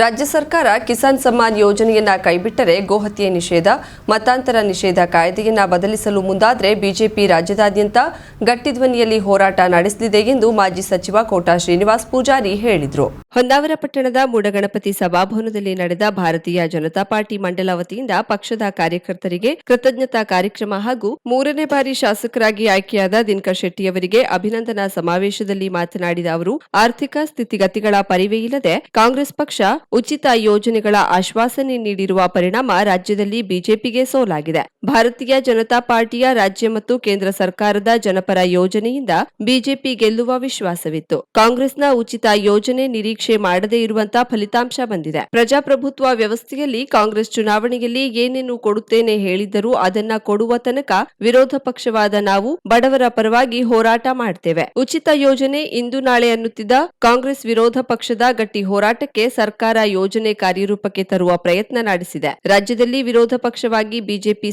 ರಾಜ್ಯ ಸರ್ಕಾರ ಕಿಸಾನ್ ಸಮ್ಮಾನ್ ಯೋಜನೆಯನ್ನ ಕೈಬಿಟ್ಟರೆ ಗೋಹತ್ಯೆ ನಿಷೇಧ, ಮತಾಂತರ ನಿಷೇಧ ಕಾಯ್ದೆಯನ್ನ ಬದಲಿಸಲು ಮುಂದಾದರೆ ಬಿಜೆಪಿ ರಾಜ್ಯದಾದ್ಯಂತ ಗಟ್ಟಿಧ್ವನಿಯಲ್ಲಿ ಹೋರಾಟ ನಡೆಸಲಿದೆ ಎಂದು ಮಾಜಿ ಸಚಿವ ಕೋಟಾ ಶ್ರೀನಿವಾಸ್ ಪೂಜಾರಿ ಹೇಳಿದರು. ಹೊನ್ನಾವರ ಪಟ್ಟಣದ ಮೂಡಗಣಪತಿ ಸಭಾಭವನದಲ್ಲಿ ನಡೆದ ಭಾರತೀಯ ಜನತಾ ಪಾರ್ಟಿ ಮಂಡಲ ವತಿಯಿಂದ ಪಕ್ಷದ ಕಾರ್ಯಕರ್ತರಿಗೆ ಕೃತಜ್ಞತಾ ಕಾರ್ಯಕ್ರಮ ಹಾಗೂ ಮೂರನೇ ಬಾರಿ ಶಾಸಕರಾಗಿ ಆಯ್ಕೆಯಾದ ದಿನಕರ್ ಶೆಟ್ಟಿಯವರಿಗೆ ಅಭಿನಂದನಾ ಸಮಾವೇಶದಲ್ಲಿ ಮಾತನಾಡಿದ ಅವರು, ಆರ್ಥಿಕ ಸ್ಥಿತಿಗತಿಗಳ ಪರಿವೆಯಿಲ್ಲದೆ ಕಾಂಗ್ರೆಸ್ ಪಕ್ಷ ಉಚಿತ ಯೋಜನೆಗಳ ಆಶ್ವಾಸನೆ ನೀಡಿರುವ ಪರಿಣಾಮ ರಾಜ್ಯದಲ್ಲಿ ಬಿಜೆಪಿಗೆ ಸೋಲಾಗಿದೆ. ಭಾರತೀಯ ಜನತಾ ಪಾರ್ಟಿಯ ರಾಜ್ಯ ಮತ್ತು ಕೇಂದ್ರ ಸರ್ಕಾರದ ಜನಪರ ಯೋಜನೆಯಿಂದ ಬಿಜೆಪಿ ಗೆಲ್ಲುವ ವಿಶ್ವಾಸವಿತ್ತು. ಕಾಂಗ್ರೆಸ್ನ ಉಚಿತ ಯೋಜನೆ ನಿರೀಕ್ಷೆ ಮಾಡದೇ ಇರುವಂತಹ ಫಲಿತಾಂಶ ಬಂದಿದೆ. ಪ್ರಜಾಪ್ರಭುತ್ವ ವ್ಯವಸ್ಥೆಯಲ್ಲಿ ಕಾಂಗ್ರೆಸ್ ಚುನಾವಣೆಯಲ್ಲಿ ಏನೇನು ಕೊಡುತ್ತೇನೆ ಹೇಳಿದ್ದರೂ ಅದನ್ನ ಕೊಡುವ ತನಕ ವಿರೋಧ ಪಕ್ಷವಾದ ನಾವು ಬಡವರ ಪರವಾಗಿ ಹೋರಾಟ ಮಾಡ್ತೇವೆ. ಉಚಿತ ಯೋಜನೆ ಇಂದು ನಾಳೆ ಅನ್ನುತ್ತಿದ್ದ ಕಾಂಗ್ರೆಸ್ ವಿರೋಧ ಪಕ್ಷದ ಗಟ್ಟಿ ಹೋರಾಟಕ್ಕೆ ಸರ್ಕಾರ ಯೋಜನೆ ಕಾರ್ಯರೂಪಕ್ಕೆ ತರುವ ಪ್ರಯತ್ನ ನಡೆಸಿದೆ. ರಾಜ್ಯದಲ್ಲಿ ವಿರೋಧ ಪಕ್ಷವಾಗಿ ಬಿಜೆಪಿ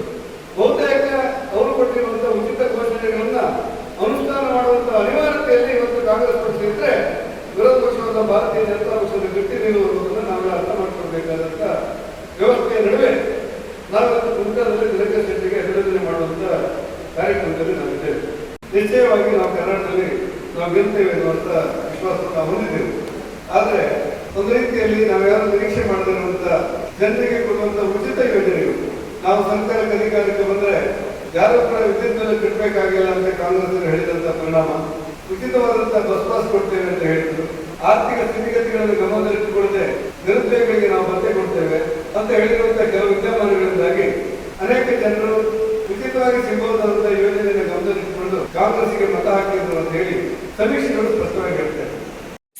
ಬಹುತೇಕ ಅವರು ಕೊಟ್ಟಿರುವಂತಹ ಉಚಿತ ಘೋಷಣೆಗಳನ್ನ ಅನುಷ್ಠಾನ ಮಾಡುವಂತ ಅನಿವಾರ್ಯತೆಯಲ್ಲಿ ಇವತ್ತು ಕಾಂಗ್ರೆಸ್ ಪಕ್ಷ ಇದ್ರೆ ವಿರೋಧ ಪಕ್ಷವಾದ ಭಾರತೀಯ ಜನತಾ ಪಕ್ಷದ ಗಟ್ಟಿ ನಿಲ್ಲುವುದನ್ನು ನಾವೆಲ್ಲ ಅರ್ಥ ಮಾಡ್ಕೊಳ್ಬೇಕಾದಂತ ವ್ಯವಸ್ಥೆಯ ನಡುವೆ ನಾವಿವತ್ತು ಕುಮಟದಲ್ಲಿ ದಿನಕರ್ ಶೆಟ್ಟಿಗೆ ಅಭಿನಂದನೆ ಮಾಡುವಂತ ಕಾರ್ಯಕ್ರಮದಲ್ಲಿ ನಾವಿದ್ದೇವೆ. ನಿಶ್ಚಯವಾಗಿ ನಾವು ಕನ್ನಡದಲ್ಲಿ ನಾವು ಗೆಲ್ತೇವೆ ಅನ್ನುವಂತ ವಿಶ್ವಾಸವನ್ನು ನಾವು ಹೊಂದಿದ್ದೇವೆ. ಆದ್ರೆ ಒಂದು ರೀತಿಯಲ್ಲಿ ನಾವ್ಯಾರು ನಿರೀಕ್ಷೆ ಮಾಡದಿರುವಂತ ಜನರಿಗೆ ಕೊಡುವಂತ ಉಚಿತ ನಾವು ಸರ್ಕಾರ ಅಧಿಕಾರಕ್ಕೆ ಬಂದ್ರೆ ಯಾರು ಕೂಡ ವಿದ್ಯುತ್ ಮೇಲೆ ಕಟ್ಟಬೇಕಾಗಿಲ್ಲ ಅಂತ ಕಾಂಗ್ರೆಸ್ ಹೇಳಿದಂತ ಪರಿಣಾಮ ಉಚಿತವಾದಂಥ ಬಸ್ ಪಾಸ್ ಕೊಡ್ತೇವೆ ಅಂತ ಹೇಳಿದ್ರು. ಆರ್ಥಿಕ ಸ್ಥಿತಿಗತಿಗಳನ್ನು ಗಮನದಲ್ಲಿಟ್ಟುಕೊಳ್ಳದೆ ನಿರುದ್ಯೋಗಿಗಳಿಗೆ ನಾವು ಭತ್ಯೆ ಕೊಡ್ತೇವೆ ಅಂತ ಹೇಳಿರುವಂಥ ಕೆಲವು ವಿದ್ಯಮಾನಗಳಿಂದಾಗಿ ಅನೇಕ ಜನರು ಉಚಿತವಾಗಿ ಸಿಗಬಹುದಾದಂತ ಯೋಜನೆಯನ್ನು ಗಮನದಲ್ಲಿಟ್ಟುಕೊಂಡು ಕಾಂಗ್ರೆಸ್ಗೆ ಮತ ಹಾಕಿದ್ರು ಅಂತ ಹೇಳಿ ಸಮೀಕ್ಷೆಗಳು ಸ್ಪಷ್ಟವಾಗಿ ಹೇಳ್ತಾರೆ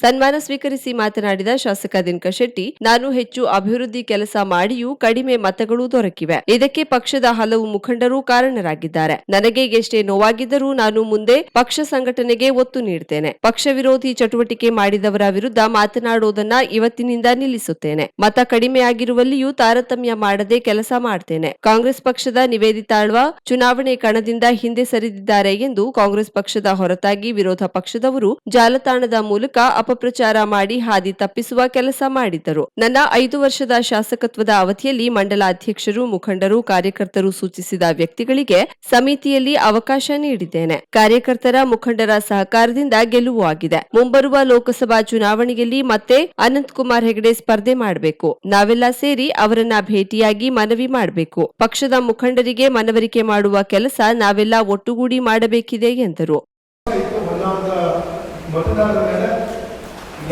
ಸನ್ಮಾನ ಸ್ವೀಕರಿಸಿ ಮಾತನಾಡಿದ ಶಾಸಕ ದಿನಕರ್ ಶೆಟ್ಟಿ, ನಾನು ಹೆಚ್ಚು ಅಭಿವೃದ್ಧಿ ಕೆಲಸ ಮಾಡಿಯೂ ಕಡಿಮೆ ಮತಗಳು ದೊರಕಿವೆ. ಇದಕ್ಕೆ ಪಕ್ಷದ ಹಲವು ಮುಖಂಡರು ಕಾರಣರಾಗಿದ್ದಾರೆ. ನನಗೆ ಎಷ್ಟೇ ನೋವಾಗಿದ್ದರೂ ನಾನು ಮುಂದೆ ಪಕ್ಷ ಸಂಘಟನೆಗೆ ಒತ್ತು ನೀಡುತ್ತೇನೆ ಪಕ್ಷ ವಿರೋಧಿ ಚಟುವಟಿಕೆ ಮಾಡಿದವರ ವಿರುದ್ಧ ಮಾತನಾಡುವುದನ್ನ ಇವತ್ತಿನಿಂದ ನಿಲ್ಲಿಸುತ್ತೇನೆ. ಮತ ಕಡಿಮೆಯಾಗಿರುವಲ್ಲಿಯೂ ತಾರತಮ್ಯ ಮಾಡದೆ ಕೆಲಸ ಮಾಡ್ತೇನೆ. ಕಾಂಗ್ರೆಸ್ ಪಕ್ಷದ ನಿವೇದಿತಾಳ್ವ ಚುನಾವಣೆ ಕಣದಿಂದ ಹಿಂದೆ ಸರಿದಿದ್ದಾರೆ ಎಂದು ಕಾಂಗ್ರೆಸ್ ಪಕ್ಷದ ಹೊರತಾಗಿ ವಿರೋಧ ಪಕ್ಷದವರು ಜಾಲತಾಣದ ಮೂಲಕ ಅಪಪ್ರಚಾರ ಮಾಡಿ ಹಾದಿ ತಪ್ಪಿಸುವ ಕೆಲಸ ಮಾಡಿದ್ದರು. ನನ್ನ ಐದು ವರ್ಷದ ಶಾಸಕತ್ವದ ಅವಧಿಯಲ್ಲಿ ಮಂಡಲ ಅಧ್ಯಕ್ಷರು ಮುಖಂಡರು, ಕಾರ್ಯಕರ್ತರು ಸೂಚಿಸಿದ ವ್ಯಕ್ತಿಗಳಿಗೆ ಸಮಿತಿಯಲ್ಲಿ ಅವಕಾಶ ನೀಡಿದ್ದೇನೆ. ಕಾರ್ಯಕರ್ತರ, ಮುಖಂಡರ ಸಹಕಾರದಿಂದ ಗೆಲುವು ಆಗಿದೆ. ಮುಂಬರುವ ಲೋಕಸಭಾ ಚುನಾವಣೆಯಲ್ಲಿ ಮತ್ತೆ ಅನಂತ್ ಕುಮಾರ್ ಹೆಗಡೆ ಸ್ಪರ್ಧೆ ಮಾಡಬೇಕು. ನಾವೆಲ್ಲ ಸೇರಿ ಅವರನ್ನ ಭೇಟಿಯಾಗಿ ಮನವಿ ಮಾಡಬೇಕು. ಪಕ್ಷದ ಮುಖಂಡರಿಗೆ ಮನವರಿಕೆ ಮಾಡುವ ಕೆಲಸ ನಾವೆಲ್ಲ ಒಟ್ಟುಗೂಡಿ ಮಾಡಬೇಕಿದೆ ಎಂದರು.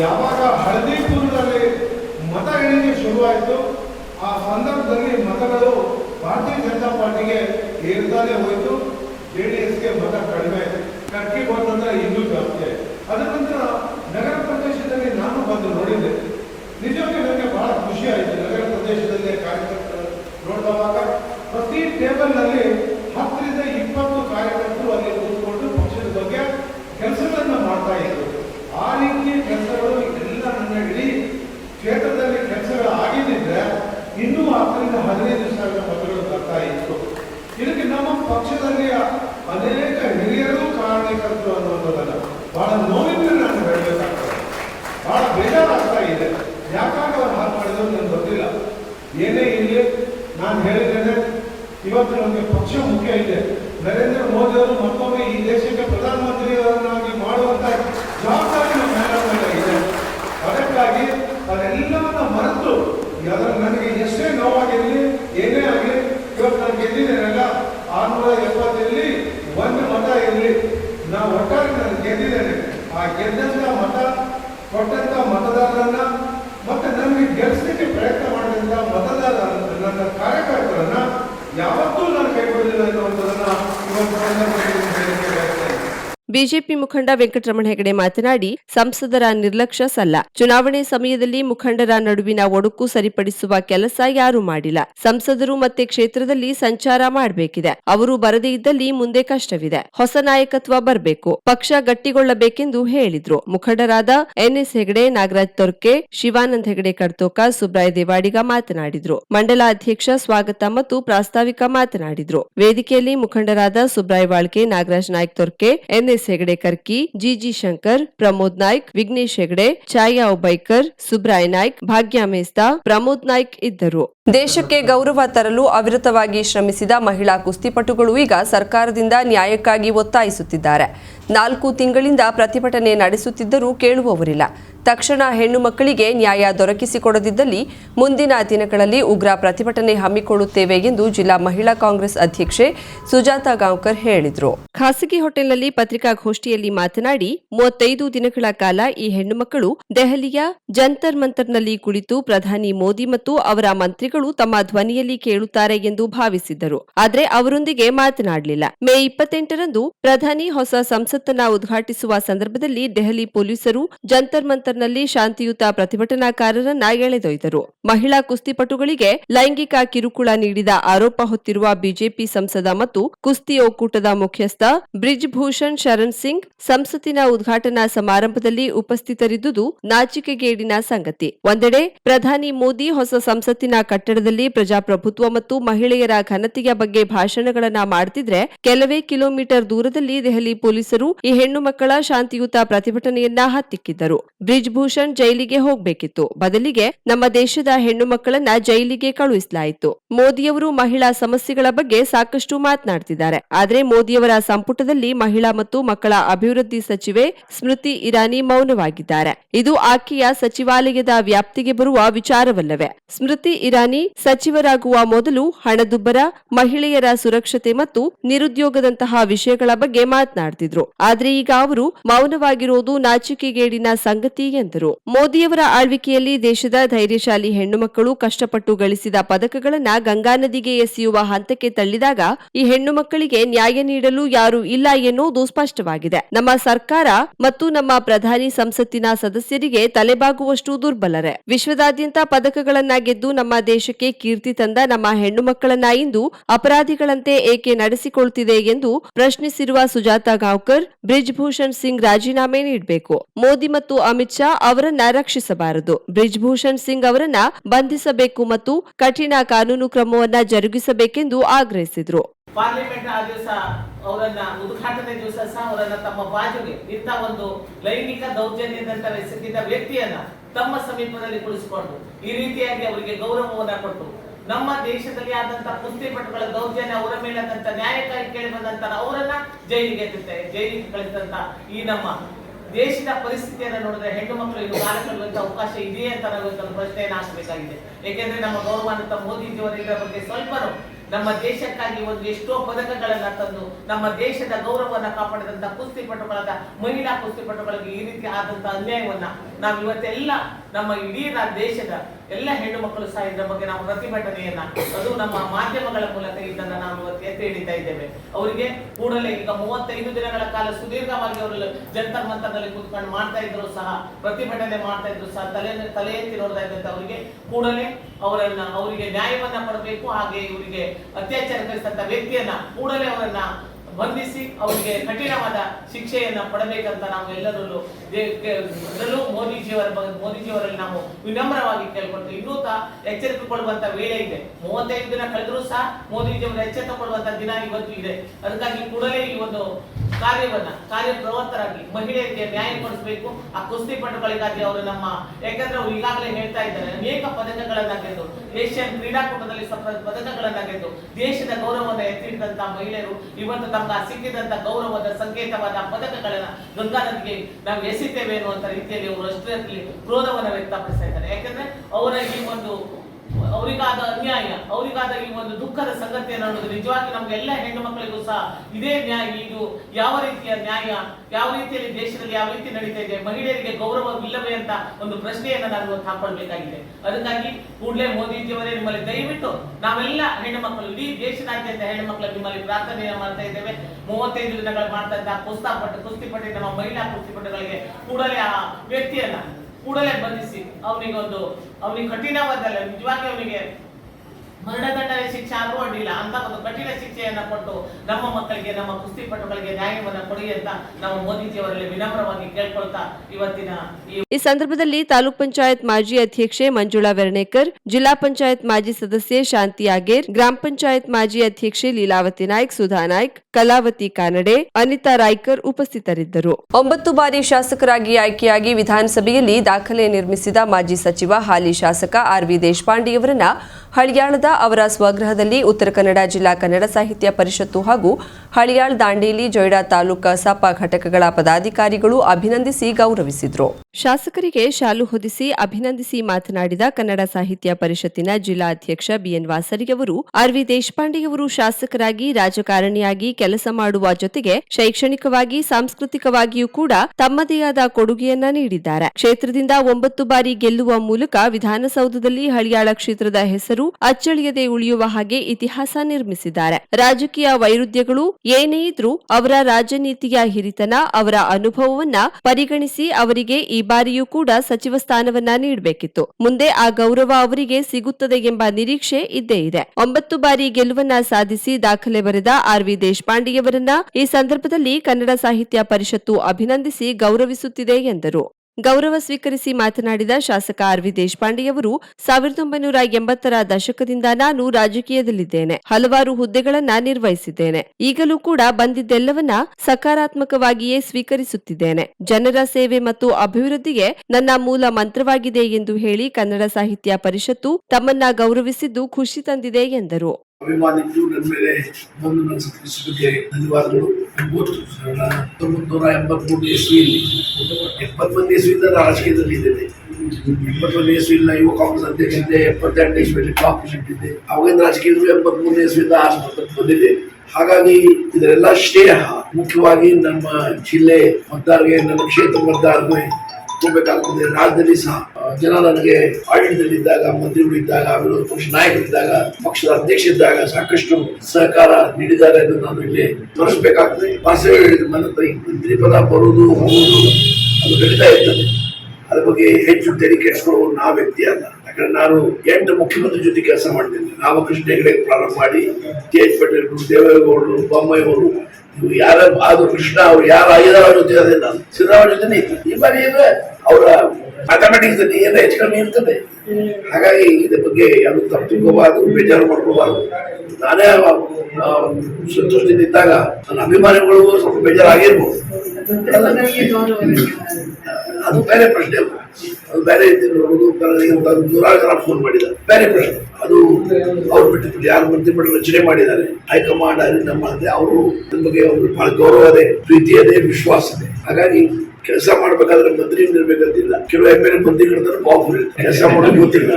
ಹಳದಿ ಯಾವಾಗ ಹಳದಿಪುರದಲ್ಲಿ ಮತ ಎಣಿಕೆ ಶುರುವಾಯಿತು, ಆ ಸಂದರ್ಭದಲ್ಲಿ ಮತಗಳು ಭಾರತೀಯ ಜನತಾ ಪಾರ್ಟಿಗೆ ಏರ್ತಾನೆ ಹೋಯಿತು, ಜೆ ಡಿ ಎಸ್ಗೆ ಮತ ಕಡಿಮೆ ಕಟ್ಟಿ ಬಂದ್ರೆ ಇನ್ನೂ ಜಾಸ್ತಿ ಆಯ್ತು. ಅದರ ನಂತರ ನಗರ ಪ್ರದೇಶದಲ್ಲಿ ನಾನು ಬಂದು ನೋಡಿದ್ದೆ. ನಿಜಕ್ಕೆ ನನಗೆ ಬಹಳ ಖುಷಿ ಆಯಿತು. ನಗರ ಪ್ರದೇಶದಲ್ಲಿ ಕಾರ್ಯಕರ್ತರು ನೋಡಿದವಾಗ ಪ್ರತಿ ಟೇಬಲ್ನಲ್ಲಿ ಹತ್ತರಿಂದ ಇಪ್ಪತ್ತು ಕಾರ್ಯಕರ್ತರು ಅಲ್ಲಿ ಕೂತ್ಕೊಂಡು ಪಕ್ಷದ ಬಗ್ಗೆ ಕೆಲಸಗಳನ್ನ ಮಾಡ್ತಾ ಇದ್ರು ಆ ರೀತಿಯ ಕೆಲಸಗಳು ಎಲ್ಲ ನನ್ನ ಇಡೀ ಕ್ಷೇತ್ರದಲ್ಲಿ ಕೆಲಸಗಳು ಆಗಿದ್ದಿದ್ರೆ ಇನ್ನೂ ಹತ್ತರಿಂದ ಹದಿನೈದು ಸಾವಿರ ಮತಗಳು ಬರ್ತಾ ಇತ್ತು. ಇದಕ್ಕೆ ನಮ್ಮ ಪಕ್ಷದಲ್ಲಿ ಅನೇಕ ಹಿರಿಯರು ಕಾರಣಕರ್ತರು ಅನ್ನುವಂಥದ್ದನ್ನು ಬಹಳ ನೋವಿಂದ ನಾನು ಹೇಳಬೇಕಾಗ್ತದೆ. ಬಹಳ ಬೇಜಾರಾಗ್ತಾ ಇದೆ. ಯಾಕಾಗ ಅವ್ರು ಹಾಗೆ ಮಾಡಿದ್ರು ನನಗೆ ಗೊತ್ತಿಲ್ಲ. ಏನೇ ಇಲ್ಲಿ ನಾನು ಹೇಳಿದ್ದೇನೆ, ಇವತ್ತು ನಮಗೆ ಪಕ್ಷ ಮುಖ್ಯ ಇದೆ. ನರೇಂದ್ರ ಮೋದಿ ಅವರು ಮತ್ತೊಮ್ಮೆ ಈ ದೇಶಕ್ಕೆ ಪ್ರಧಾನಮಂತ್ರಿಯವರನ್ನಾಗಿ ಮಾಡುವಂತ ಜವಾಬ್ದಾರಿ ನಮ್ಮ ಮೇಲೆ ಇದೆ ಅದಕ್ಕಾಗಿ ಅದೆಲ್ಲವನ್ನ ಅದರ ನನಗೆ ಎಷ್ಟೇ ನೋವಾಗಿರಲಿ, ಏನೇ ಆಗಲಿ, ಇವತ್ತು ನಾನು ಗೆದ್ದಿದ್ದೇನಲ್ಲ, ಆರ್ನೂರ ಎಪ್ಪತ್ತಿರಲಿ ಒಂದು ಮತ ಇರಲಿ ನಾವು ಒಟ್ಟಾರೆ ನಾನು ಗೆದ್ದಿದ್ದೇನೆ ಆ ಗೆದ್ದಂಥ ಮತ ಕೊಟ್ಟಂಥ ಮತದಾರರನ್ನ, ಮತ್ತೆ ನನಗೆ ಗೆಲ್ಲಿಸಲಿಕ್ಕೆ ಪ್ರಯತ್ನ ಮಾಡಿದಂಥ ಮತದಾರ ನನ್ನ ಕಾರ್ಯಕರ್ತರನ್ನ ಯಾವತ್ತೂ ನಾನು ಕೈಗೊಳ್ಳಿಲ್ಲ ಅನ್ನುವಂಥದ್ದನ್ನ ಇವತ್ತು. ಬಿಜೆಪಿ ಮುಖಂಡ ವೆಂಕಟರಮಣ ಹೆಗಡೆ ಮಾತನಾಡಿ, ಸಂಸದರ ನಿರ್ಲಕ್ಷ್ಯ ಸಲ್ಲ. ಚುನಾವಣೆ ಸಮಯದಲ್ಲಿ ಮುಖಂಡರ ನಡುವಿನ ಒಡುಕು ಸರಿಪಡಿಸುವ ಕೆಲಸ ಯಾರೂ ಮಾಡಿಲ್ಲ. ಸಂಸದರು ಮತ್ತೆ ಕ್ಷೇತ್ರದಲ್ಲಿ ಸಂಚಾರ ಮಾಡಬೇಕಿದೆ. ಅವರು ಬರದೇ ಇದ್ದಲ್ಲಿ ಮುಂದೆ ಕಷ್ಟವಿದೆ. ಹೊಸ ನಾಯಕತ್ವ ಬರಬೇಕು. ಪಕ್ಷ ಗಟ್ಟಿಗೊಳ್ಳಬೇಕೆಂದು ಹೇಳಿದ್ರು. ಮುಖಂಡರಾದ ಎನ್ಎಸ್ ಹೆಗಡೆ, ನಾಗರಾಜ್ ತೊರ್ಕೆ, ಶಿವಾನಂದ ಹೆಗಡೆ ಕಡ್ತೋಕ ಸುಬ್ರಾಯ ದೇವಾಡಿಗ ಮಾತನಾಡಿದ್ರು. ಮಂಡಲ ಅಧ್ಯಕ್ಷ ಸ್ವಾಗತ ಮತ್ತು ಪ್ರಾಸ್ತಾವಿಕ ಮಾತನಾಡಿದ್ರು. ವೇದಿಕೆಯಲ್ಲಿ ಮುಖಂಡರಾದ ಸುಬ್ರಾಯ್ ವಾಳ್ಕೆ, ನಾಗರಾಜ್ ನಾಯಕ್ ತೊರ್ಕೆ, ಎನ್ಎಸ್ ಹೆಗಡೆ ಕರ್ಕಿ, ಜಿಜಿ ಶಂಕರ್, ಪ್ರಮೋದ್ ನಾಯ್ಕ್, ವಿಘ್ನೇಶ್ ಹೆಗಡೆ, ಛಾಯಾ ಒಬೈಕರ್, ಸುಬ್ರಾಯ್ ನಾಯ್ಕ್, ಭಾಗ್ಯ ಮೇಸ್ತಾ, ಪ್ರಮೋದ್ ನಾಯ್ಕ್ ಇದ್ದರು. ದೇಶಕ್ಕೆ ಗೌರವ ತರಲು ಅವಿರತವಾಗಿ ಶ್ರಮಿಸಿದ ಮಹಿಳಾ ಕುಸ್ತಿಪಟುಗಳು ಈಗ ಸರ್ಕಾರದಿಂದ ನ್ಯಾಯಕ್ಕಾಗಿ ಒತ್ತಾಯಿಸುತ್ತಿದ್ದಾರೆ. ನಾಲ್ಕು ತಿಂಗಳಿಂದ ಪ್ರತಿಭಟನೆ ನಡೆಸುತ್ತಿದ್ದರೂ ಕೇಳುವವರಿಲ್ಲ. ತಕ್ಷಣ ಹೆಣ್ಣು ಮಕ್ಕಳಿಗೆ ನ್ಯಾಯ ದೊರಕಿಸಿಕೊಡದಿದ್ದಲ್ಲಿ ಮುಂದಿನ ದಿನಗಳಲ್ಲಿ ಉಗ್ರ ಪ್ರತಿಭಟನೆ ಹಮ್ಮಿಕೊಳ್ಳುತ್ತೇವೆ ಎಂದು ಜಿಲ್ಲಾ ಮಹಿಳಾ ಕಾಂಗ್ರೆಸ್ ಅಧ್ಯಕ್ಷೆ ಸುಜಾತಾ ಗಾಂವ್ಕರ್ ಹೇಳಿದರು. ಖಾಸಗಿ ಹೋಟೆಲ್ನಲ್ಲಿ ಪತ್ರಿಕಾಗೋಷ್ಠಿಯಲ್ಲಿ ಮಾತನಾಡಿ, ಮೂವತ್ತೈದು ದಿನಗಳ ಕಾಲ ಈ ಹೆಣ್ಣು ಮಕ್ಕಳು ದೆಹಲಿಯ ಜಂತರ್ ಮಂತರ್ನಲ್ಲಿ ಕುಳಿತು ಪ್ರಧಾನಿ ಮೋದಿ ಮತ್ತು ಅವರ ಮಂತ್ರಿಗಳು ತಮ್ಮ ಧ್ವನಿಯಲ್ಲಿ ಕೇಳುತ್ತಾರೆ ಎಂದು ಭಾವಿಸಿದ್ದರು. ಆದರೆ ಅವರೊಂದಿಗೆ ಮಾತನಾಡಲಿಲ್ಲ. ಮೇ ಇಪ್ಪತ್ತೆಂಟರಂದು ಪ್ರಧಾನಿ ಹೊಸ ಸಂಸತ್ತನ್ನ ಉದ್ಘಾಟಿಸುವ ಸಂದರ್ಭದಲ್ಲಿ ದೆಹಲಿ ಪೊಲೀಸರು ಜಂತರ್ ಮಂತರ್ನಲ್ಲಿ ಶಾಂತಿಯುತ ಪ್ರತಿಭಟನಾಕಾರರನ್ನ ಎಳೆದೊಯ್ದರು. ಮಹಿಳಾ ಕುಸ್ತಿಪಟುಗಳಿಗೆ ಲೈಂಗಿಕ ಕಿರುಕುಳ ನೀಡಿದ ಆರೋಪ ಹೊತ್ತಿರುವ ಬಿಜೆಪಿ ಸಂಸದ ಮತ್ತು ಕುಸ್ತಿ ಒಕ್ಕೂಟದ ಮುಖ್ಯಸ್ಥ ಬ್ರಿಜ್ ಭೂಷಣ್ ಶರಣ್ ಸಿಂಗ್ ಸಂಸತ್ತಿನ ಉದ್ಘಾಟನಾ ಸಮಾರಂಭದಲ್ಲಿ ಉಪಸ್ಥಿತರಿದ್ದುದು ನಾಚಿಕೆಗೇಡಿನ ಸಂಗತಿ. ಒಂದೆಡೆ ಪ್ರಧಾನಿ ಮೋದಿ ಹೊಸ ಸಂಸತ್ತಿನ ಕಟ್ಟಡದಲ್ಲಿ ಪ್ರಜಾಪ್ರಭುತ್ವ ಮತ್ತು ಮಹಿಳೆಯರ ಘನತೆಯ ಬಗ್ಗೆ ಭಾಷಣಗಳನ್ನ ಮಾಡ್ತಿದ್ರೆ ಕೆಲವೇ ಕಿಲೋಮೀಟರ್ ದೂರದಲ್ಲಿ ದೆಹಲಿ ಪೊಲೀಸರು ಈ ಹೆಣ್ಣು ಮಕ್ಕಳ ಶಾಂತಿಯುತ ಪ್ರತಿಭಟನೆಯನ್ನ ಹತ್ತಿಕ್ಕಿದ್ದರು. ಬ್ರಿಜ್ ಭೂಷಣ್ ಜೈಲಿಗೆ ಹೋಗ್ಬೇಕಿತ್ತು. ಬದಲಿಗೆ ನಮ್ಮ ದೇಶದ ಹೆಣ್ಣು ಮಕ್ಕಳನ್ನ ಜೈಲಿಗೆ ಕಳುಹಿಸಲಾಯಿತು. ಮೋದಿಯವರು ಮಹಿಳಾ ಸಮಸ್ಯೆಗಳ ಬಗ್ಗೆ ಸಾಕಷ್ಟು ಮಾತನಾಡ್ತಿದ್ದಾರೆ. ಆದರೆ ಮೋದಿಯವರ ಸಂಪುಟದಲ್ಲಿ ಮಹಿಳಾ ಮತ್ತು ಮಕ್ಕಳ ಅಭಿವೃದ್ಧಿ ಸಚಿವೆ ಸ್ಮೃತಿ ಇರಾನಿ ಮೌನವಾಗಿದ್ದಾರೆ. ಇದು ಆಕೆಯ ಸಚಿವಾಲಯದ ವ್ಯಾಪ್ತಿಗೆ ಬರುವ ವಿಚಾರವಲ್ಲವೇ. ಸ್ಮೃತಿ ಇರಾನಿ ಸಚಿವರಾಗುವ ಮೊದಲು ಹಣದುಬ್ಬರ, ಮಹಿಳೆಯರ ಸುರಕ್ಷತೆ ಮತ್ತು ನಿರುದ್ಯೋಗದಂತಹ ವಿಷಯಗಳ ಬಗ್ಗೆ ಮಾತನಾಡ್ತಿದ್ರು. ಆದ್ರೆ ಈಗ ಅವರು ಮೌನವಾಗಿರೋದು ನಾಚಿಕೆಗೇಡಿನ ಸಂಗತಿ ಎಂದರು. ಮೋದಿಯವರ ಆಳ್ವಿಕೆಯಲ್ಲಿ ದೇಶದ ಧೈರ್ಯಶಾಲಿ ಹೆಣ್ಣುಮಕ್ಕಳು ಕಷ್ಟಪಟ್ಟು ಗಳಿಸಿದ ಪದಕಗಳನ್ನ ಗಂಗಾ ನದಿಗೆ ಎಸೆಯುವ ಹಂತಕ್ಕೆ ತಳ್ಳಿದಾಗ ಈ ಹೆಣ್ಣು ಮಕ್ಕಳಿಗೆ ನ್ಯಾಯ ನೀಡಲು ಯಾರೂ ಇಲ್ಲ ಎನ್ನುವುದು ಸ್ಪಷ್ಟವಾಗಿದೆ. ನಮ್ಮ ಸರ್ಕಾರ ಮತ್ತು ನಮ್ಮ ಪ್ರಧಾನಿ ಸಂಸತ್ತಿನ ಸದಸ್ಯರಿಗೆ ತಲೆಬಾಗುವಷ್ಟು ದುರ್ಬಲರೇ. ವಿಶ್ವದಾದ್ಯಂತ ಪದಕಗಳನ್ನ ಗೆದ್ದು ನಮ್ಮ ದೇಶಕ್ಕೆ ಕೀರ್ತಿ ತಂದ ನಮ್ಮ ಹೆಣ್ಣು ಮಕ್ಕಳನ್ನ ಇಂದು ಅಪರಾಧಿಗಳಂತೆ ಏಕೆ ನಡೆಸಿಕೊಳ್ತಿದೆ ಎಂದು ಪ್ರಶ್ನಿಸಿರುವ ಸುಜಾತಾ ಗಾಂವ್ಕರ್ ಬ್ರಿಜ್ ಭೂಷಣ್ ಸಿಂಗ್ ರಾಜೀನಾಮೆ ನೀಡಬೇಕು. ಮೋದಿ ಮತ್ತು ಅಮಿತ್ ಶಾ ಅವರನ್ನ ರಕ್ಷಿಸಬಾರದು. ಬ್ರಿಜ್ ಭೂಷಣ್ ಸಿಂಗ್ ಅವರನ್ನ ಬಂಧಿಸಬೇಕು ಮತ್ತು ಕಠಿಣ ಕಾನೂನು ಕ್ರಮವನ್ನ ಜರುಗಿಸಬೇಕೆಂದು ಆಗ್ರಹಿಸಿದ್ರು. ಪಾರ್ಲಿಮೆಂಟ್ ಆ ದಿವಸ ಅವರನ್ನ, ಉದ್ಘಾಟನೆ ದಿವಸ ಸಹ ಅವರನ್ನ ತಮ್ಮ ಬಾಜುಗೆ, ಇಂಥ ಒಂದು ಲೈಂಗಿಕ ದೌರ್ಜನ್ಯದಂತ ವ್ಯಕ್ತಿಯನ್ನ ತಮ್ಮ ಸಮೀಪದಲ್ಲಿ ಕುಳಿಸಿಕೊಂಡು ಈ ರೀತಿಯಾಗಿ ಅವರಿಗೆ ಗೌರವವನ್ನ ಕೊಟ್ಟು ನಮ್ಮ ದೇಶದಲ್ಲಿ ಆದಂತ ಕುಸ್ತಿಪಟುಗಳ ದೌರ್ಜನ್ಯ ಅವರ ಮೇಲೆ ನ್ಯಾಯಕ್ಕಾಗಿ ಕೇಳಿ ಬಂದಂತ ಅವರನ್ನ ಜೈಲಿಗೆ ಎತ್ತಿರ್ತಾರೆ ಜೈಲಿಗೆ ಕಳಿಸಿದಂತ ಈ ನಮ್ಮ ದೇಶದ ಪರಿಸ್ಥಿತಿಯನ್ನು ನೋಡಿದ್ರೆ ಹೆಣ್ಣು ಮಕ್ಕಳು ಇದು ಅವಕಾಶ ಇದೆಯೇ ಅಂತ ಒಂದು ಪ್ರಶ್ನೆಯನ್ನು ಹಾಕಬೇಕಾಗಿದೆ ಏಕೆಂದ್ರೆ ನಮ್ಮ ಗೌರವಾನ್ವಿತ ಮೋದಿಜಿಯವರ ಇದರ ಬಗ್ಗೆ ಸ್ವಲ್ಪನೂ ನಮ್ಮ ದೇಶಕ್ಕಾಗಿ ಒಂದು ಎಷ್ಟೋ ಪದಕಗಳನ್ನ ತಂದು ನಮ್ಮ ದೇಶದ ಗೌರವವನ್ನ ಕಾಪಾಡಿದಂತ ಕುಸ್ತಿಪಟುಗಳಾದ ಮಹಿಳಾ ಕುಸ್ತಿಪಟುಗಳಿಗೆ ಈ ರೀತಿ ಆದಂತ ಅನ್ಯಾಯವನ್ನ ನಾವು ಇವತ್ತೆಲ್ಲ ನಮ್ಮ ಇಡೀ ದೇಶದ ಎಲ್ಲ ಹೆಣ್ಣು ಮಕ್ಕಳು ಸಹ ಇದರ ಬಗ್ಗೆ ನಾವು ಪ್ರತಿಭಟನೆಯನ್ನ ಅದು ನಮ್ಮ ಮಾಧ್ಯಮಗಳ ಮೂಲಕ ಇದನ್ನ ನಾವು ಎತ್ತಿ ಹಿಡಿತಾ ಇದ್ದೇವೆ. ಅವರಿಗೆ ಕೂಡಲೇ ಈಗ ಮೂವತ್ತೈದು ದಿನಗಳ ಕಾಲ ಸುದೀರ್ಘವಾಗಿ ಅವರು ಜಂತರ್ ಮಂತ್ರದಲ್ಲಿ ಕೂತ್ಕೊಂಡು ಮಾಡ್ತಾ ಇದ್ರು ಸಹ, ಪ್ರತಿಭಟನೆ ಮಾಡ್ತಾ ಇದ್ರು ಸಹ, ತಲೆ ತಲೆ ಎತ್ತಿ ನೋಡ್ತಾ ಇದ್ದಂತ ಅವರಿಗೆ ಕೂಡಲೇ ಅವರನ್ನ, ಅವರಿಗೆ ನ್ಯಾಯವನ್ನ ಕೊಡಬೇಕು, ಹಾಗೆ ಇವರಿಗೆ ಅತ್ಯಾಚಾರ ಕಲಿಸಿದಂತ ವ್ಯಕ್ತಿಯನ್ನ ಕೂಡಲೇ ಅವರನ್ನ ಬಂಧಿಸಿ ಅವರಿಗೆ ಕಠಿಣವಾದ ಶಿಕ್ಷೆಯನ್ನ ಪಡಬೇಕಂತ ನಾವು ಎಲ್ಲರಲ್ಲೂ ಅದರಲ್ಲೂ ಮೋದಿಜಿಯವರ ಮೋದಿಜಿಯವರಲ್ಲಿ ನಾವು ವಿನಮ್ರವಾಗಿ ಕೇಳ್ಕೊಳ್ತೀವಿ. ಇನ್ನೂ ಎಚ್ಚರಿಕೆ ಕೊಡುವಂತ ವೇಳೆ ಇದೆ. ಮೂವತ್ತೈದು ದಿನ ಕಳೆದರೂ ಸಹ ಮೋದಿಜಿಯವರು ಎಚ್ಚರಿಕೆ ಕೊಡುವಂತ ದಿನ ಇವತ್ತು ಇದೆ. ಅದಕ್ಕಾಗಿ ಕೂಡಲೇ ಈ ಒಂದು ಕಾರ್ಯವನ್ನ ಪ್ರವರ್ತರಾಗಿ ಮಹಿಳೆಯರಿಗೆ ನ್ಯಾಯ ಕೊಡಿಸಬೇಕು. ಆ ಕುಸ್ತಿಪಟುಗಳಿಗಾಗಿ ಅವರು ನಮ್ಮ, ಯಾಕಂದ್ರೆ ಅವರು ಈಗಾಗಲೇ ಹೇಳ್ತಾ ಇದ್ದಾರೆ ಅನೇಕ ಪದಕಗಳನ್ನ ಗೆದ್ದು, ಏಷ್ಯನ್ ಕ್ರೀಡಾಕೂಟದಲ್ಲಿ ಪದಕಗಳನ್ನ ಗೆದ್ದು, ದೇಶದ ಗೌರವವನ್ನು ಎತ್ತಿಟ್ಟಂತಹ ಮಹಿಳೆಯರು, ಇವತ್ತು ತಮ್ಮ ಸಿಕ್ಕಿದಂತ ಗೌರವದ ಸಂಕೇತವಾದ ಪದಕಗಳನ್ನ ಗಂಗಾ ನದಿಗೆ ನಾವು ಎಸಿತೇವೆ ಅನ್ನುವಂತ ರೀತಿಯಲ್ಲಿ ಅವರು ಅಷ್ಟರಲ್ಲಿ ಕ್ರೋಧವನ್ನು ವ್ಯಕ್ತಪಡಿಸ್ತಾ ಇದ್ದಾರೆ. ಯಾಕಂದ್ರೆ ಅವರ ಈ ಒಂದು ಅವರಿಗಾದ ಅನ್ಯಾಯ, ಅವರಿಗಾದ ಈ ಒಂದು ದುಃಖದ ಸಂಗತಿಯನ್ನು ಅನ್ನೋದು ನಿಜವಾಗಿ ನಮ್ಗೆಲ್ಲ ಹೆಣ್ಣು ಮಕ್ಕಳಿಗೂ ಸಹ ಇದೇ ನ್ಯಾಯ. ಇದು ಯಾವ ರೀತಿಯ ನ್ಯಾಯ, ಯಾವ ರೀತಿಯಲ್ಲಿ ದೇಶದಲ್ಲಿ ಯಾವ ರೀತಿ ನಡೀತಾ ಇದೆ, ಮಹಿಳೆಯರಿಗೆ ಗೌರವವಿಲ್ಲವೇ ಅಂತ ಒಂದು ಪ್ರಶ್ನೆಯನ್ನು ನಾನು ಇವತ್ತು ಹಾಕೊಳ್ಬೇಕಾಗಿದೆ. ಅದಕ್ಕಾಗಿ ಕೂಡಲೇ ಮೋದಿಜಿಯವರೇ ನಿಮ್ಮಲ್ಲಿ ದಯವಿಟ್ಟು ನಾವೆಲ್ಲ ಹೆಣ್ಣು ಮಕ್ಕಳು, ಇಡೀ ದೇಶದಾದ್ಯಂತ ಹೆಣ್ಣು ಮಕ್ಕಳು ನಿಮ್ಮಲ್ಲಿ ಪ್ರಾರ್ಥನೆಯನ್ನು ಮಾಡ್ತಾ ಇದ್ದೇವೆ. ಮೂವತ್ತೈದು ದಿನಗಳು ಮಾಡ್ತಾ ಇದ್ದ ಕುಸ್ತಾಪಟ್ಟು, ಕುಸ್ತಿಪಟ್ಟಿ ನಮ್ಮ ಮಹಿಳಾ ಕುಸ್ತಿಪಟ್ಟುಗಳಿಗೆ ಕೂಡಲೇ ಆ ವ್ಯಕ್ತಿಯನ್ನ ಕೂಡಲೇ ಬಂಧಿಸಿ. ಅವನಿಗೊಂದು ಅವನಿಗೆ ಕಠಿಣವಾದಲ್ಲ ನಿಜವಾಗಿ ಅವನಿಗೆ ಮರಣದಂಡನೆ ಶಿಕ್ಷೆ ಆದ್ರೂ ಅಡ್ಡಿಲ್ಲ ಅಂತ ಒಂದು ಕಠಿಣ ಶಿಕ್ಷೆಯನ್ನ ಕೊಟ್ಟು ನಮ್ಮ ಮಕ್ಕಳಿಗೆ ನಮ್ಮ ಕುಸ್ತಿಪಟುಗಳಿಗೆ ನ್ಯಾಯವನ್ನ ಕೊಡಿ ಅಂತ ನಾವು ಮೋದಿಜಿಯವರಲ್ಲಿ ವಿನಮ್ರವಾಗಿ ಕೇಳ್ಕೊಳ್ತಾ ಇವತ್ತಿನ ಈ ಈ ಸಂದರ್ಭದಲ್ಲಿ ತಾಲೂಕ್ ಪಂಚಾಯತ್ ಮಾಜಿ ಅಧ್ಯಕ್ಷೆ ಮಂಜುಳಾ ವೆರ್ಣೇಕರ್ ಜಿಲ್ಲಾ ಪಂಚಾಯತ್ ಮಾಜಿ ಸದಸ್ಯೆ ಶಾಂತಿ ಆಗೇರ್ ಗ್ರಾಮ ಪಂಚಾಯತ್ ಮಾಜಿ ಅಧ್ಯಕ್ಷೆ ಲೀಲಾವತಿ ನಾಯ್ಕ್ ಸುಧಾ ನಾಯ್ಕ್ ಕಲಾವತಿ ಕಾನಡೆ ಅನಿತಾ ರಾಯ್ಕರ್ ಉಪಸ್ಥಿತರಿದ್ದರು. ಒಂಬತ್ತು ಬಾರಿ ಶಾಸಕರಾಗಿ ಆಯ್ಕೆಯಾಗಿ ವಿಧಾನಸಭೆಯಲ್ಲಿ ದಾಖಲೆ ನಿರ್ಮಿಸಿದ ಮಾಜಿ ಸಚಿವ ಹಾಲಿ ಶಾಸಕ ಆರ್ ವಿ ದೇಶಪಾಂಡೆಯವರನ್ನ ಹಳಿಯಾಳದ ಅವರ ಸ್ವಗೃಹದಲ್ಲಿ ಉತ್ತರ ಕನ್ನಡ ಜಿಲ್ಲಾ ಕನ್ನಡ ಸಾಹಿತ್ಯ ಪರಿಷತ್ತು ಹಾಗೂ ಹಳಿಯಾಳ್ ದಾಂಡೇಲಿ, ಜೊಯ್ಡಾ ತಾಲೂಕಾ ಸಪ ಘಟಕಗಳ ಪದಾಧಿಕಾರಿಗಳು ಅಭಿನಂದಿಸಿ ಗೌರವಿಸಿದರು. ಶಾಸಕರಿಗೆ ಶಾಲು ಹೊದಿಸಿ ಅಭಿನಂದಿಸಿ ಮಾತನಾಡಿದ ಕನ್ನಡ ಸಾಹಿತ್ಯ ಪರಿಷತ್ತಿನ ಜಿಲ್ಲಾ ಅಧ್ಯಕ್ಷ ಬಿಎನ್ ವಾಸರಿಯವರು ಆರ್ ವಿ ದೇಶಪಾಂಡೆಯವರು ಶಾಸಕರಾಗಿ ರಾಜಕಾರಣಿಯಾಗಿ ಕೆಲಸ ಮಾಡುವ ಜೊತೆಗೆ ಶೈಕ್ಷಣಿಕವಾಗಿ ಸಾಂಸ್ಕೃತಿಕವಾಗಿಯೂ ಕೂಡ ತಮ್ಮದೇ ಆದ ಕೊಡುಗೆಯನ್ನ ನೀಡಿದ್ದಾರೆ. ಕ್ಷೇತ್ರದಿಂದ ಒಂಬತ್ತು ಬಾರಿ ಗೆಲ್ಲುವ ಮೂಲಕ ವಿಧಾನಸೌಧದಲ್ಲಿ ಹಳಿಯಾಳ ಕ್ಷೇತ್ರದ ಹೆಸರು ಅಚ್ಚಳಿಯದೆ ಉಳಿಯುವ ಹಾಗೆ ಇತಿಹಾಸ ನಿರ್ಮಿಸಿದ್ದಾರೆ. ರಾಜಕೀಯ ವೈರುಧ್ಯಗಳು ಏನೇ ಇದ್ರೂ ಅವರ ರಾಜನೀತಿಯ ಹಿರಿತನ, ಅವರ ಅನುಭವವನ್ನ ಪರಿಗಣಿಸಿ ಅವರಿಗೆ ಈ ಬಾರಿಯೂ ಕೂಡ ಸಚಿವ ಸ್ಥಾನವನ್ನ ನೀಡಬೇಕಿತ್ತು. ಮುಂದೆ ಆ ಗೌರವ ಅವರಿಗೆ ಸಿಗುತ್ತದೆ ಎಂಬ ನಿರೀಕ್ಷೆ ಇದ್ದೇ ಇದೆ. ಒಂಬತ್ತು ಬಾರಿ ಗೆಲುವನ್ನ ಸಾಧಿಸಿ ದಾಖಲೆ ಬರೆದ ಆರ್ ವಿ ದೇಶಪಾಂಡೆಯವರನ್ನ ಈ ಸಂದರ್ಭದಲ್ಲಿ ಕನ್ನಡ ಸಾಹಿತ್ಯ ಪರಿಷತ್ತು ಅಭಿನಂದಿಸಿ ಗೌರವಿಸುತ್ತಿದೆ ಎಂದರು. ಗೌರವ ಸ್ವೀಕರಿಸಿ ಮಾತನಾಡಿದ ಶಾಸಕ ಆರ್ ವಿ ದೇಶಪಾಂಡೆಯವರು ಸಾವಿರದ ಒಂಬೈನೂರ ಎಂಬತ್ತರ ದಶಕದಿಂದ ನಾನು ರಾಜಕೀಯದಲ್ಲಿದ್ದೇನೆ. ಹಲವಾರು ಹುದ್ದೆಗಳನ್ನ ನಿರ್ವಹಿಸಿದ್ದೇನೆ. ಈಗಲೂ ಕೂಡ ಬಂದಿದ್ದೆಲ್ಲವನ್ನ ಸಕಾರಾತ್ಮಕವಾಗಿಯೇ ಸ್ವೀಕರಿಸುತ್ತಿದ್ದೇನೆ. ಜನರ ಸೇವೆ ಮತ್ತು ಅಭಿವೃದ್ಧಿಗೆ ನನ್ನ ಮೂಲ ಮಂತ್ರವಾಗಿದೆ ಎಂದು ಹೇಳಿ ಕನ್ನಡ ಸಾಹಿತ್ಯ ಪರಿಷತ್ತು ತಮ್ಮನ್ನ ಗೌರವಿಸಿದ್ದು ಖುಷಿ ತಂದಿದೆ ಎಂದರು. ಅಭಿಮಾನಿಗಳು ನನ್ನ ಮೇಲೆ ಧನ್ಯವಾದಗಳು. ಗೊತ್ತು ಹತ್ತೊಂಬತ್ತು ನೂರ ಎಂಬತ್ಮೂರು ಇಸ್ವಿಯಲ್ಲಿ, ಎಪ್ಪತ್ತೊಂದು ಇಸ್ವಿಯಿಂದ ರಾಜಕೀಯದಲ್ಲಿ ಇದ್ದೇನೆ. ಎಪ್ಪತ್ತೊಂದು ಇಸ್ವಿಯಿಂದ ಯುವ ಕಾಂಗ್ರೆಸ್ ಅಧ್ಯಕ್ಷ ಇದ್ದೆ ಎಪ್ಪತ್ತೆರಡು ಇಸ್ವಿಯಲ್ಲಿ ಕಾಂಗ್ರೆಸ್ ಇಟ್ಟಿದ್ದೆ ಅವಾಗಿಂದ ರಾಜಕೀಯದಲ್ಲಿ ಎಂಬತ್ಮೂರನೇ ಇಸ್ವಿಯಿಂದ ಮತಕ್ಕೆ ಬಂದಿದೆ ಹಾಗಾಗಿ ಇದರೆಲ್ಲ ಶ್ರೇಯ, ಮುಖ್ಯವಾಗಿ ನಮ್ಮ ಜಿಲ್ಲೆ ಮತದಾರರಿಗೆ ನನ್ನ ಕ್ಷೇತ್ರ ಮತದಾರರಿಗೆ ಹೋಗ್ಬೇಕಾಗ್ತದೆ. ರಾಜ್ಯದಲ್ಲಿ ಸಹ ಜನ ನನಗೆ ಆಡಳಿತದಲ್ಲಿದ್ದಾಗ, ಮಂತ್ರಿಗಳಿದ್ದಾಗ, ವಿರೋಧ ಪಕ್ಷ ನಾಯಕರಿದ್ದಾಗ, ಪಕ್ಷದ ಅಧ್ಯಕ್ಷ ಇದ್ದಾಗ ಸಾಕಷ್ಟು ಸಹಕಾರ ನೀಡಿದ್ದಾರೆ ಎಂದು ನಾನು ಇಲ್ಲಿ ತೋರಿಸಬೇಕಾಗ್ತದೆ. ಭಾಷೆ ಹೇಳಿದ ಮಂತ್ರಿ ಪದ ಬರುವುದು ಹೋಗುವುದು ಅದು ನಡೀತಾ ಇರ್ತದೆ. ಅದ್ರ ಬಗ್ಗೆ ಹೆಚ್ಚು ತೆರಿಗೆ ಕೆಡಿಸ್ಕೊಳ್ಳುವ ನಾ ವ್ಯಕ್ತಿ ಅಲ್ಲ. ಯಾಕಂದ್ರೆ ನಾನು ಎಂಟು ಮುಖ್ಯಮಂತ್ರಿ ಜೊತೆ ಕೆಲಸ ಮಾಡ್ತೀನಿ ರಾಮಕೃಷ್ಣ ಹೆಗಡೆ ಪ್ರಾರಂಭ ಮಾಡಿ, ಕೆ ಎಚ್ ಪಟೇಲ್ ದೇವೇಗೌಡರು, ಬೊಮ್ಮಾಯಿಯವರು ಇವು ಯಾರ? ಕೃಷ್ಣ ಅವ್ರು ಯಾರು? ಐದಾರ ಅವ್ರ ಜೊತೆ ಅದೇ ನಾನು. ಸಿದ್ದರಾಮಯ್ಯ ಜೊತೆ ಈ ಬಾರಿ ಅಂದ್ರೆ ಅವರ ಮ್ಯಾಥಮೆಟಿಕ್ಸ್ ಅಲ್ಲಿ ಏನೋ ಹೆಚ್ಚು ಕಮ್ಮಿ ಇರ್ತದೆ. ಹಾಗಾಗಿ ಇದ್ರ ಬಗ್ಗೆ ಯಾರು ತಪ್ಪು ತಿಳ್ಕೋಬಾರ್ದು ಬೇಜಾರು ಮಾಡ್ಕೋಬಾರ್ದು ನಾನೇ ಸಂತೋಷದಿಂದಿದ್ದಾಗ ನನ್ನ ಅಭಿಮಾನಿಗಳು ಸ್ವಲ್ಪ ಬೇಜಾರಾಗಿರ್ಬೋದು. ಅದು ಬೇರೆ ಪ್ರಶ್ನೆ ಅದು ಬೇರೆ ರೀತಿ ನೋಡೋದು ನೂರಾರು ಜನ ಫೋನ್ ಮಾಡಿದ್ದಾರೆ. ಬೇರೆ ಪ್ರಶ್ನೆ. ಅದು ಅವ್ರು ಬಿಟ್ಟು ಯಾರು ಮಂತ್ರಿಮಂಡಲ ರಚನೆ ಮಾಡಿದ್ದಾರೆ. ಹೈಕಮಾಂಡ್ ಆಗಲಿ ನಮ್ಮ ಅವರು ನಿಮ್ಮ ಬಗ್ಗೆ ಅವ್ರಿಗೆ ಬಹಳ ಗೌರವ ಇದೆ ಪ್ರೀತಿ ಇದೆ ವಿಶ್ವಾಸ ಇದೆ ಹಾಗಾಗಿ ಕೆಲಸ ಮಾಡ್ಬೇಕಾದ್ರೆ ಮಂತ್ರಿ ಇರ್ಬೇಕಂತಿಲ್ಲ. ಕೆಲವು ಎಂ ಎಲ್ ಎ ಕೆಲಸ ಮಾಡೋದು ಗೊತ್ತಿಲ್ಲ.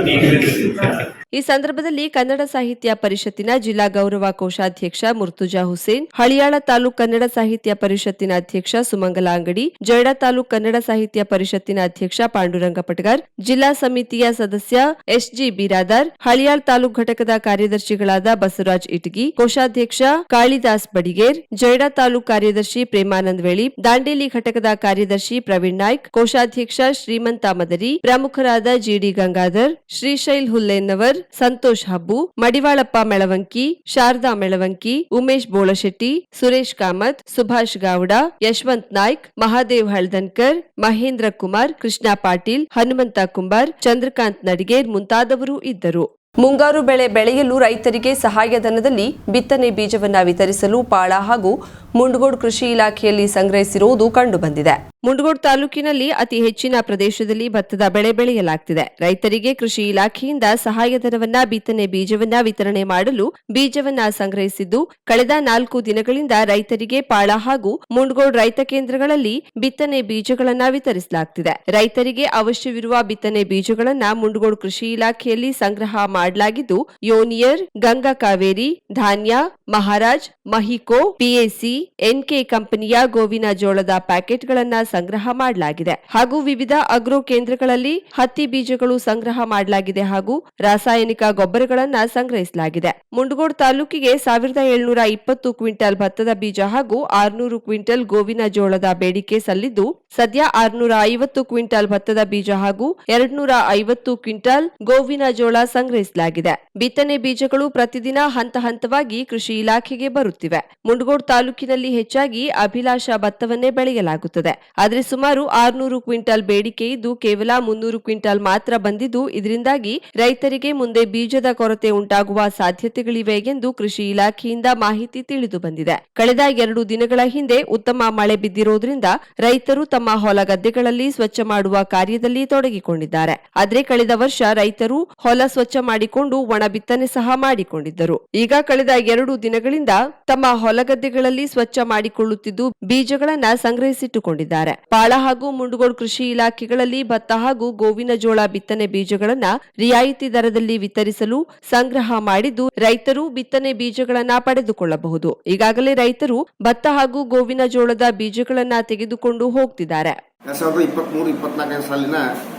ಈ ಸಂದರ್ಭದಲ್ಲಿ ಕನ್ನಡ ಸಾಹಿತ್ಯ ಪರಿಷತ್ತಿನ ಜಿಲ್ಲಾ ಗೌರವ ಕೋಶಾಧ್ಯಕ್ಷ ಮುರ್ತುಜಾ ಹುಸೇನ್, ಹಳಿಯಾಳ ತಾಲೂಕ್ ಕನ್ನಡ ಸಾಹಿತ್ಯ ಪರಿಷತ್ತಿನ ಅಧ್ಯಕ್ಷ ಸುಮಂಗಲ ಅಂಗಡಿ, ಜಯಡ ತಾಲೂಕ್ ಕನ್ನಡ ಸಾಹಿತ್ಯ ಪರಿಷತ್ತಿನ ಅಧ್ಯಕ್ಷ ಪಾಂಡುರಂಗ ಪಟಗಾರ್, ಜಿಲ್ಲಾ ಸಮಿತಿಯ ಸದಸ್ಯ ಎಸ್ಜಿ ಬಿರಾದಾರ್, ಹಳಿಯಾಳ್ ತಾಲೂಕು ಘಟಕದ ಕಾರ್ಯದರ್ಶಿಗಳಾದ ಬಸವರಾಜ್ ಇಟಗಿ, ಕೋಶಾಧ್ಯಕ್ಷ ಕಾಳಿದಾಸ್ ಬಡಿಗೇರ್, ಜಯಡ ತಾಲೂಕ್ ಕಾರ್ಯದರ್ಶಿ ಪ್ರೇಮಾನಂದ್ ವೇಳಿ, ದಾಂಡೇಲಿ ಘಟಕದ ಕಾರ್ಯದರ್ಶಿ ಪ್ರವೀಣ್ ನಾಯ್ಕ್, ಕೋಶಾಧ್ಯಕ್ಷ ಶ್ರೀಮಂತ ಮದರಿ, ಪ್ರಮುಖರಾದ ಜಿಡಿ ಗಂಗಾಧರ್ ಶ್ರೀಶೈಲ್ ಹುಲ್ಲೇನ್ನವರ್ ಸಂತೋಷ್ ಹಬ್ಬು, ಮಡಿವಾಳಪ್ಪ ಮೆಳವಂಕಿ, ಶಾರದಾ ಮೆಳವಂಕಿ, ಉಮೇಶ್ ಬೋಳಶೆಟ್ಟಿ, ಸುರೇಶ್ ಕಾಮತ್, ಸುಭಾಷ್ ಗೌಡ, ಯಶವಂತ್ ನಾಯ್ಕ್, ಮಹಾದೇವ್ ಹಳ್ದನ್ಕರ್, ಮಹೇಂದ್ರ ಕುಮಾರ್, ಕೃಷ್ಣ ಪಾಟೀಲ್, ಹನುಮಂತ ಕುಂಬಾರ್, ಚಂದ್ರಕಾಂತ್ ನಡಿಗೇರ್ ಮುಂತಾದವರು ಇದ್ದರು. ಮುಂಗಾರು ಬೆಳೆ ಬೆಳೆಯಲು ರೈತರಿಗೆ ಸಹಾಯಧನದಲ್ಲಿ ಬಿತ್ತನೆ ಬೀಜವನ್ನು ವಿತರಿಸಲು ಪಾಳ ಹಾಗೂ ಮುಂಡಗೋಡ್ ಕೃಷಿ ಇಲಾಖೆಯಲ್ಲಿ ಸಂಗ್ರಹಿಸಿರುವುದು ಕಂಡುಬಂದಿದೆ. ಮುಂಡಗೋಡ್ ತಾಲೂಕಿನಲ್ಲಿ ಅತಿ ಹೆಚ್ಚಿನ ಪ್ರದೇಶದಲ್ಲಿ ಭತ್ತದ ಬೆಳೆ ಬೆಳೆಯಲಾಗುತ್ತಿದೆ ರೈತರಿಗೆ ಕೃಷಿ ಇಲಾಖೆಯಿಂದ ಸಹಾಯಧನವನ್ನ ಬಿತ್ತನೆ ಬೀಜವನ್ನ ವಿತರಣೆ ಮಾಡಲು ಬೀಜವನ್ನ ಸಂಗ್ರಹಿಸಿದ್ದು, ಕಳೆದ ನಾಲ್ಕು ದಿನಗಳಿಂದ ರೈತರಿಗೆ ಪಾಳ ಹಾಗೂ ಮುಂಡಗೋಡ್ ರೈತ ಕೇಂದ್ರಗಳಲ್ಲಿ ಬಿತ್ತನೆ ಬೀಜಗಳನ್ನ ವಿತರಿಸಲಾಗುತ್ತಿದೆ ರೈತರಿಗೆ ಅವಶ್ಯವಿರುವ ಬಿತ್ತನೆ ಬೀಜಗಳನ್ನ ಮುಂಡಗೋಡ್ ಕೃಷಿ ಇಲಾಖೆಯಲ್ಲಿ ಸಂಗ್ರಹ ಮಾಡಲಾಗಿದ್ದು, ಯೋನಿಯರ್, ಗಂಗಾ ಕಾವೇರಿ, ಧಾನ್ಯ, ಮಹಾರಾಜ್, ಮಹಿಕೋ, ಪಿಎಸಿ, ಎನ್ಕೆ ಕಂಪನಿಯ ಗೋವಿನ ಜೋಳದ ಪ್ಯಾಕೆಟ್ಗಳನ್ನ ಸಂಗ್ರಹ ಮಾಡಲಾಗಿದೆ. ಹಾಗೂ ವಿವಿಧ ಅಗ್ರೋ ಕೇಂದ್ರಗಳಲ್ಲಿ ಹತ್ತಿ ಬೀಜಗಳು ಸಂಗ್ರಹ ಮಾಡಲಾಗಿದೆ ಹಾಗೂ ರಾಸಾಯನಿಕ ಗೊಬ್ಬರಗಳನ್ನ ಸಂಗ್ರಹಿಸಲಾಗಿದೆ. ಮುಂಡಗೋಡ್ ತಾಲೂಕಿಗೆ ಸಾವಿರದ ಏಳ್ನೂರ ಇಪ್ಪತ್ತು ಕ್ವಿಂಟಲ್ ಭತ್ತದ ಬೀಜ ಹಾಗೂ ಆರುನೂರು ಕ್ವಿಂಟಲ್ ಗೋವಿನ ಜೋಳದ ಬೇಡಿಕೆ ಸಲ್ಲಿದ್ದು, ಸದ್ಯ ಆರುನೂರ ಐವತ್ತು ಕ್ವಿಂಟಲ್ ಭತ್ತದ ಬೀಜ ಹಾಗೂ ಎರಡ್ನೂರ ಐವತ್ತು ಕ್ವಿಂಟಲ್ ಗೋವಿನ ಜೋಳ ಸಂಗ್ರಹಿಸಲಾಗಿದೆ ಬಿತ್ತನೆ ಬೀಜಗಳು ಪ್ರತಿದಿನ ಹಂತ ಹಂತವಾಗಿ ಕೃಷಿ ಇಲಾಖೆಗೆ ಬರುತ್ತಿವೆ. ಮುಂಡಗೋಡ್ ತಾಲೂಕಿನಲ್ಲಿ ಹೆಚ್ಚಾಗಿ ಅಭಿಲಾಷ ಭತ್ತವನ್ನೇ ಬೆಳೆಯಲಾಗುತ್ತದೆ. ಆದರೆ ಸುಮಾರು ಆರುನೂರು ಕ್ವಿಂಟಾಲ್ ಬೇಡಿಕೆ ಇದ್ದು ಕೇವಲ ಮುನ್ನೂರು ಕ್ವಿಂಟಲ್ ಮಾತ್ರ ಬಂದಿದ್ದು, ಇದರಿಂದಾಗಿ ರೈತರಿಗೆ ಮುಂದೆ ಬೀಜದ ಕೊರತೆ ಉಂಟಾಗುವ ಸಾಧ್ಯತೆಗಳಿವೆ ಎಂದು ಕೃಷಿ ಇಲಾಖೆಯಿಂದ ಮಾಹಿತಿ ತಿಳಿದು ಬಂದಿದೆ. ಕಳೆದ ಎರಡು ದಿನಗಳ ಹಿಂದೆ ಉತ್ತಮ ಮಳೆ ಬಿದ್ದಿರೋದ್ರಿಂದ ರೈತರು ತಮ್ಮ ಹೊಲ ಗದ್ದೆಗಳಲ್ಲಿ ಸ್ವಚ್ಛ ಮಾಡುವ ಕಾರ್ಯದಲ್ಲಿ ತೊಡಗಿಕೊಂಡಿದ್ದಾರೆ. ಆದರೆ ಕಳೆದ ವರ್ಷ ರೈತರು ಹೊಲ ಸ್ವಚ್ಛ ಮಾಡಿಕೊಂಡು ಒಣ ಬಿತ್ತನೆ ಸಹ ಮಾಡಿಕೊಂಡಿದ್ದರು. ಈಗ ಕಳೆದ ಎರಡು ದಿನಗಳಿಂದ ತಮ್ಮ ಹೊಲಗದ್ದೆಗಳಲ್ಲಿ ಸ್ವಚ್ಛ ಮಾಡಿಕೊಳ್ಳುತ್ತಿದ್ದು ಬೀಜಗಳನ್ನ ಸಂಗ್ರಹಿಸಿಟ್ಟುಕೊಂಡಿದ್ದಾರೆ. ಪಾಳ ಹಾಗೂ ಮುಂಡಗೋಡ್ ಕೃಷಿ ಇಲಾಖೆಗಳಲ್ಲಿ ಭತ್ತ ಹಾಗೂ ಗೋವಿನ ಜೋಳ ಬಿತ್ತನೆ ಬೀಜಗಳನ್ನ ರಿಯಾಯಿತಿ ದರದಲ್ಲಿ ವಿತರಿಸಲು ಸಂಗ್ರಹ ಮಾಡಿದ್ದು ರೈತರು ಬಿತ್ತನೆ ಬೀಜಗಳನ್ನ ಪಡೆದುಕೊಳ್ಳಬಹುದು. ಈಗಾಗಲೇ ರೈತರು ಭತ್ತ ಹಾಗೂ ಗೋವಿನ ಜೋಳದ ಬೀಜಗಳನ್ನ ತೆಗೆದುಕೊಂಡು ಹೋಗ್ತಿದ್ದಾರೆ. ಎರಡು ಸಾವಿರದ ಇಪ್ಪತ್ತ್ಮೂರು ಇಪ್ಪತ್ನಾಲ್ಕನೇ ಸಾಲಿನ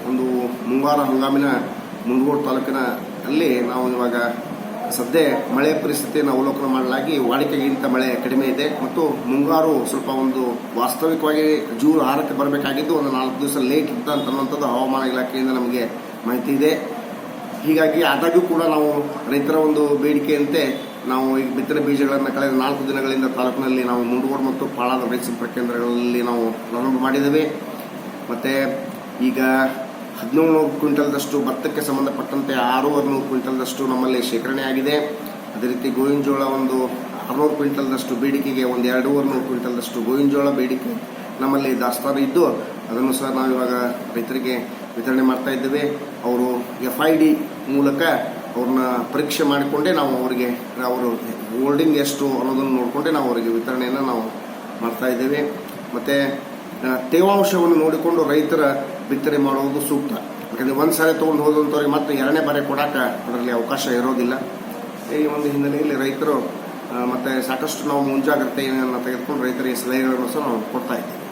ಒಂದು ಮುಂಗಾರು ಹಂಗಾಮಿನ ಮುಂಡಗೋಡ್ ತಾಲೂಕಿನ ಅಲ್ಲಿ ನಾವು ಇವಾಗ ಸದ್ಯ ಮಳೆ ಪರಿಸ್ಥಿತಿಯನ್ನು ಅವಲೋಕನ ಮಾಡಲಾಗಿ ವಾಡಿಕೆಗಿಂತ ಮಳೆ ಕಡಿಮೆ ಇದೆ ಮತ್ತು ಮುಂಗಾರು ಸ್ವಲ್ಪ ಒಂದು ವಾಸ್ತವಿಕವಾಗಿ ಜೂನ್ ಆರಕ್ಕೆ ಬರಬೇಕಾಗಿದ್ದು ಒಂದು ನಾಲ್ಕು ದಿವಸ ಲೇಟ್ ಇತ್ತು ಅಂತನ್ನುವಂಥದ್ದು ಹವಾಮಾನ ಇಲಾಖೆಯಿಂದ ನಮಗೆ ಮಾಹಿತಿ ಇದೆ. ಹೀಗಾಗಿ ಆದಾಗ್ಯೂ ಕೂಡ ನಾವು ರೈತರ ಒಂದು ಬೇಡಿಕೆಯಂತೆ ನಾವು ಈಗ ಬಿತ್ತನೆ ಬೀಜಗಳನ್ನು ಕಳೆದ ನಾಲ್ಕು ದಿನಗಳಿಂದ ತಾಲೂಕಿನಲ್ಲಿ ನಾವು ಮುಂಡಗೋಡು ಮತ್ತು ಪಾಳಾದ ರೈತ ಕೇಂದ್ರಗಳಲ್ಲಿ ನಾವು ಪ್ರಾರಂಭ ಮಾಡಿದ್ದೇವೆ. ಮತ್ತು ಈಗ ಹದಿನೇಳು ಕ್ವಿಂಟಲ್ದಷ್ಟು ಭತ್ತಕ್ಕೆ ಸಂಬಂಧಪಟ್ಟಂತೆ ಆರೂವರೆ ನೂರು ಕ್ವಿಂಟಲ್ದಷ್ಟು ನಮ್ಮಲ್ಲಿ ಶೇಖರಣೆ ಆಗಿದೆ. ಅದೇ ರೀತಿ ಗೋವಿನ ಜೋಳ ಒಂದು ಆರುನೂರು ಕ್ವಿಂಟಲ್ದಷ್ಟು ಬೇಡಿಕೆಗೆ ಒಂದು ಎರಡೂವರೆ ನೂರು ಕ್ವಿಂಟಲ್ದಷ್ಟು ಗೋವಿನ ಜೋಳ ಬೇಡಿಕೆ ನಮ್ಮಲ್ಲಿ ದಾಸ್ತಾನು ಇದ್ದು, ಅದನ್ನು ಸಹ ನಾವು ಇವಾಗ ರೈತರಿಗೆ ವಿತರಣೆ ಮಾಡ್ತಾ ಇದ್ದೇವೆ. ಅವರು ಎಫ್ ಐ ಡಿ ಮೂಲಕ ಅವ್ರನ್ನ ಪರೀಕ್ಷೆ ಮಾಡಿಕೊಂಡೇ ನಾವು ಅವರಿಗೆ, ಅವರು ಹೋಲ್ಡಿಂಗ್ ಎಷ್ಟು ಅನ್ನೋದನ್ನು ನೋಡಿಕೊಂಡೇ ನಾವು ಅವರಿಗೆ ವಿತರಣೆಯನ್ನು ನಾವು ಮಾಡ್ತಾ ಇದ್ದೇವೆ. ಮತ್ತು ತೇವಾಂಶವನ್ನು ನೋಡಿಕೊಂಡು ರೈತರ ಬಿತ್ತನೆ ಮಾಡುವುದು ಸೂಕ್ತ. ಯಾಕಂದರೆ ಒಂದು ಸಾರಿ ತೊಗೊಂಡು ಹೋದಂಥವ್ರಿಗೆ ಮತ್ತೆ ಎರಡನೇ ಬಾರಿ ಕೊಡಾಕ ಅದರಲ್ಲಿ ಅವಕಾಶ ಇರೋದಿಲ್ಲ. ಈ ಒಂದು ಹಿನ್ನೆಲೆಯಲ್ಲಿ ರೈತರು ಮತ್ತೆ ಸಾಕಷ್ಟು ನಾವು ಮುಂಜಾಗ್ರತೆಯನ್ನು ತೆಗೆದುಕೊಂಡು ರೈತರಿಗೆ ಸಲಹೆಗಳನ್ನು ಸಹ ನಾವು ಕೊಡ್ತಾ ಇದ್ದೀವಿ.